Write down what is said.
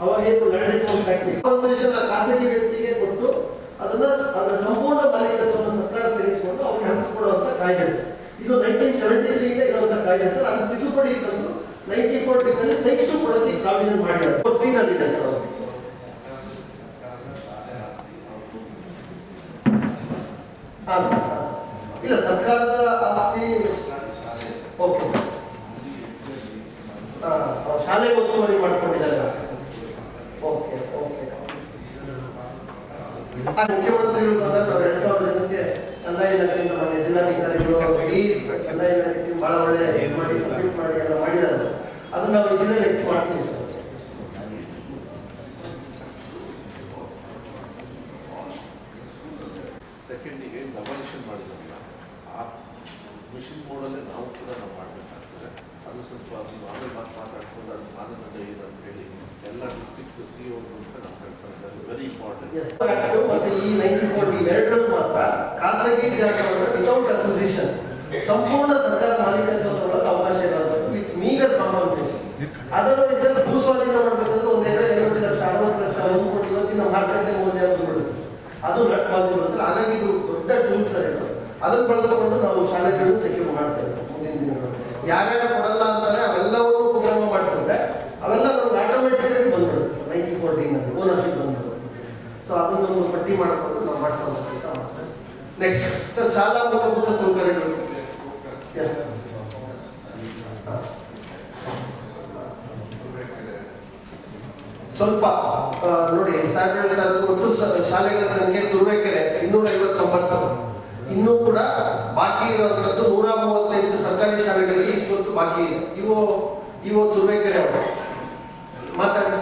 ಅವಾಗ ಏನು land reforms act compensation ಆ ಖಾಸಗಿ ವ್ಯಕ್ತಿಗೆ ಕೊಟ್ಟು ಅದನ್ನ ಅದರ ಸಂಪೂರ್ಣ ಮಾಲೀಕತ್ವವನ್ನು ಸರ್ಕಾರ ತೆಗೆದುಕೊಂಡು ಅವ್ರಿಗೆ ಹಂಚಿಕೊಡುವಂತ ಕಾಯ್ದೆ ಸರ್ ಇದು ನೈನ್ಟೀನ್ ಸೆವೆಂಟಿ ತ್ರೀಯಿಂದ ಇರುವಂತ ಕಾಯ್ದೆ. ಸರ್, ಅದು ತಿದ್ದುಪಡಿ ತಂದು ನೈನ್ಟೀನ್ ಫೋರ್ಟಿನಲ್ಲಿ ಸೈಟ್ಸು ಕೊಡೋಕೆ ಪ್ರಾವಿಷನ್ ಮಾಡಿದ್ದಾರೆ ಸೀನಲ್ಲಿದೆ ಸರ್. ಇಲ್ಲ, ಸರ್ಕಾರದ ಆಸ್ತಿ ಓಕೆ. ಶಾಲೆ ಒತ್ತುವರಿ ಮಾಡ್ಕೊಂಡಿದ್ದಾರೆ. Okay okay. ಮುಖ್ಯಮಂತ್ರಿಗಳು ಬಂದಾಗ ಒಳ್ಳೆ ಇದು ಮಾಡಿ ಸಬ್ಮಿಟ್ ಮಾಡಿ ಎಲ್ಲ ಮಾಡಿದ್ದಾರೆ ಸರ್ ಅದನ್ನ ನಾವು ಇದನ್ನೇ ಲೆಕ್ಕ ಮಾಡ್ತೀವಿ. ಸರ್ ಸೆಕೆಂಡಿಗೆ ಡಬಲ್ಯೂಷನ್ ಮಾಡಿದ್ರಲ್ಲ ಆ ಮಿಷಿನ್ ಮೋಡಲ್ಲೇ ನಾವು ಕೂಡ ನಾವು ಮಾಡಬೇಕಾಗ್ತದೆ. ಅದು ಸ್ವಲ್ಪ ಆಮೇಲೆ ಮಾತು ಮಾತಾಡ್ಕೊಂಡು ಅದು ಮಾನದಂಡ ಏನು ಅಂತ ಹೇಳಿ ಎಲ್ಲ ಡಿಸ್ಟ್ರಿಕ್ಟ್ ಸಿ ಅಂತ ನಮ್ಮ ಕೆಲಸ ವೆರಿ ಇಂಪಾರ್ಟೆಂಟ್ ಮತ್ತು ಈ ನೈನ್ಟೀನ್ ಫೋರ್ಟಿ ಎರಡರಲ್ಲಿ ಮಾತ್ರ ಖಾಸಗಿ ಜಾಗವನ್ನು ವಿತೌಟ್ ಅಕ್ವಿಸಿಷನ್ ಸಂಪೂರ್ಣ ಸರ್ಕಾರ ಮಾಲೀಕತ್ವ ತಗೊಳ್ಳೋಕೆ ಅವಕಾಶ ಇರೋದು. ವಿತ್ ಮೀಗರ್ ಕಾಂಪನ್ಸೇಷನ್ ಅದರಲ್ಲಿ ಸರ್ ಭೂಸ್ವಾಧೀನ ಮಾಡಬೇಕಂದ್ರೆ ಒಂದು ಎಕರೆ ಐವತ್ತು ಲಕ್ಷ, ಅರವತ್ತು ಲಕ್ಷ ಒಂದು ಕೋಟಿ ಇವತ್ತಿನ ಮಾರ್ಕೆಟ್ ಮೌಲ್ಯ ಬಂದ್ಬಿಡುತ್ತೆ ಅದು ನಟ್ ಪಾಸಿಬಲ್ ಸರ್ ಹಾಗಾಗಿ ಇದು ದೊಡ್ಡ ಟೂಲ್ ಸರ್ ಇದು. ಅದನ್ನು ಬಳಸಿಕೊಂಡು ನಾವು ಶಾಲೆಗಳನ್ನು ಸೆಕ್ಯೂರ್ ಮಾಡ್ತೇವೆ ಸರ್ ಮುಂದಿನ ದಿನಗಳಲ್ಲಿ. ಯಾರ್ಯಾರು ಕೊಡಲ್ಲ ಅಂತಾರೆ ಅವೆಲ್ಲವನ್ನೂ ಉಪಕ್ರಮ ಮಾಡಿಸಿದ್ರೆ ಅವೆಲ್ಲ ನಮ್ಗೆ ಆಟೋಮೆಟಿಕ್ ಆಗಿ ಬಂದ್ಬಿಡುತ್ತೆ ನೈನ್ಟಿ ಫೋರ್ಟೀನ್ ಅಲ್ಲಿ ಓನರ್ಶಿಪ್ ಬಂದ್ಬಿಡುತ್ತೆ ಸೊ ಅದನ್ನೊಂದು ಪಟ್ಟಿ ಮಾಡಿಕೊಂಡು ನಾವು ಮಾಡಿಸೋ ಕೆಲಸ ಮಾಡ್ತೇವೆ. ನೆಕ್ಸ್ಟ್ ಸರ್ ಶಾಲಾ ಮೂಲಭೂತ ಸೌಕರ್ಯಗಳು ಸ್ವಲ್ಪ ನೋಡಿ ಸಾವಿರದ ಒಟ್ಟು ಶಾಲೆಗಳ ಸಂಖ್ಯೆ ತುರುವೇಕೆರೆ ಇನ್ನೂರ ಐವತ್ತೊಂಬತ್ತು ಇನ್ನೂ ಕೂಡ ಬಾಕಿ ಇರುವಂತದ್ದು ನೂರ ಮೂವತ್ತೆಂಟು ಸರ್ಕಾರಿ ಶಾಲೆಗಳಿಗೆ ಇಷ್ಟು ಬಾಕಿ ಇದೆ. ಇವು ಇವು ತುರುವೇಕೆರೆ ಅವರು. ಮಾತಾಡಿ.